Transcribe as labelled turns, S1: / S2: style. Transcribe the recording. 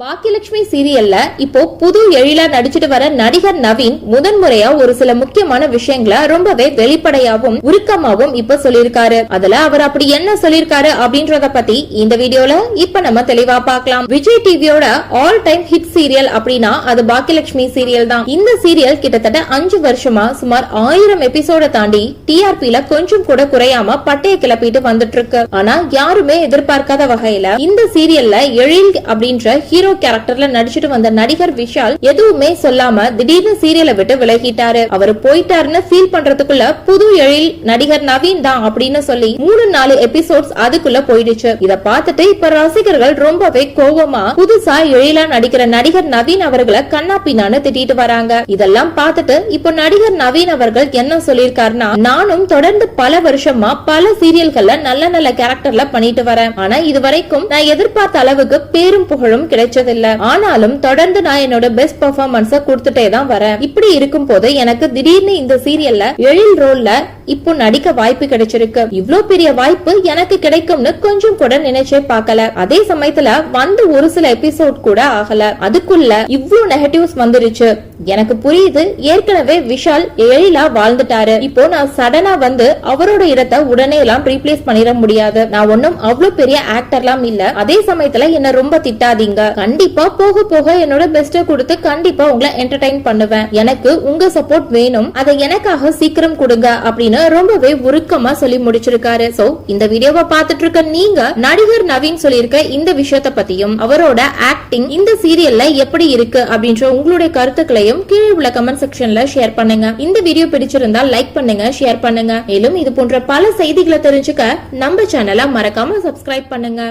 S1: பாக்கியலட்சுமி சீரியல்ல இப்போ புது எழிலா நடிச்சிட்டு வர நடிகர் நவீன் முதன்முறையா ஒரு சில முக்கியமான விஷயங்களை ரொம்பவே வெளிப்படையாவும் உருக்கமாவும் இப்ப சொல்லிருக்காரு அதுல அவர் அப்படி என்ன சொல்லிருக்காரு அப்படின்றத பத்தி இந்த வீடியோல இப்ப நம்ம தெளிவா பார்க்கலாம். விஜய் டிவியோட ஆல் டைம் ஹிட் சீரியல் அப்படின்னா அது பாக்கியலட்சுமி சீரியல் தான். இந்த சீரியல் கிட்டத்தட்ட அஞ்சு வருஷமா சுமார் ஆயிரம் எபிசோட தாண்டி டிஆர்பில கொஞ்சம் கூட குறையாம பட்டைய கிளப்பிட்டு வந்துட்டு இருக்கு. ஆனா யாருமே எதிர்பார்க்காத வகையில இந்த சீரியல்ல எழில் அப்படின்ற ஹீரோ கேரக்டர்ல நடிச்சிட்டு வந்த நடிகர் விஷால் எதுவுமே சொல்லாம திடீர்னு சீரியலை விட்டு விலகிட்டாரு. அவர் போயிட்டாருன்னு ஃபீல் பண்றதுக்குள்ள புது எழில் நடிகர் நவீன் தான் அப்படின்னு சொல்லி மூணு நாலு எபிசோட்ஸ் அதுக்குள்ள போயிடுச்சு. இத பார்த்துட்டு இப்ப ரசிகர்கள் ரொம்பவே கோவமா புதுசா எழிலா நடிக்கிற நடிகர் நவீன் அவர்களை கண்ணா பின்னான்னு திட்டிட்டு வராங்க. இதெல்லாம் பார்த்துட்டு இப்போ நடிகர் நவீன் அவர்கள் என்ன சொல்லியிருக்காருன்னா நானும் தொடர்ந்து பல வருஷமா பல சீரியல்கள்ல நல்ல நல்ல கேரக்டர்ல பண்ணிட்டு வரேன். ஆனா இது வரைக்கும் நான் எதிர்பார்த்த அளவுக்கு பேரும் புகழும் கிடைச்சதில்ல. ஆனாலும் தொடர்ந்து நான் என்னோட பெஸ்ட் பெர்ஃபார்மன்ஸ கொடுத்துட்டே தான் வரேன். இப்படி இருக்கும் போது எனக்கு திடீர்னு இந்த சீரியல்ல எழில் ரோல்ல இப்போ நடிக்க வாய்ப்பு கிடைச்சிருக்கு. இவ்ளோ பெரிய வாய்ப்பு எனக்கு கிடைக்கும்னு கொஞ்சம் கூட நினைச்சே பார்க்கல. அதே சமயத்துல வந்து ஒரு சில எபிசோட் கூட ஆகல. அதுக்குள்ள இவ்ளோ நெகட்டிவ்ஸ் வந்துருச்சு. எனக்கு புரியுது ஏற்கனவே விஷால் எழிலா வாழ்ந்துட்டாரு. இப்போ நான் சடனா வந்து அவரோட இடத்தை உடனே எல்லாம் ரீப்ளேஸ் பண்ணிட முடியாது. நான் ஒன்னும் அவ்வளவு பெரிய ஆக்டர்லாம் இல்ல. அதே சமயத்துல என்ன ரொம்ப திட்டாதீங்க. கண்டிப்பா போக போக என்னோட பெஸ்ட கொடுத்து கண்டிப்பா உங்களை என்டர்டைன் பண்ணுவேன். எனக்கு உங்க சப்போர்ட் வேணும். அதை எனக்காக சீக்கிரம் கொடுங்க அப்படின்னு ரொம்பவே உருக்கமா சொல்லி முடிச்சிருக்காரு. சோ இந்த வீடியோவை பார்த்துட்டு இருக்க நீங்க நடிகர் நவீன் சொல்லியிருக்க இந்த விஷயத்த பத்தியும் அவரோட ஆக்டிங் இந்த சீரியல்ல எப்படி இருக்கு அப்படின்ற உங்களுடைய கருத்துக்களையும் கீழே உள்ள கமெண்ட் செக்ஷன்ல ஷேர் பண்ணுங்க. இந்த வீடியோ பிடிச்சிருந்தா லைக் பண்ணுங்க ஷேர் பண்ணுங்க. மேலும் இது போன்ற பல செய்திகளை தெரிஞ்சுக்க நம்ம சேனலை மறக்காம சப்ஸ்கிரைப் பண்ணுங்க.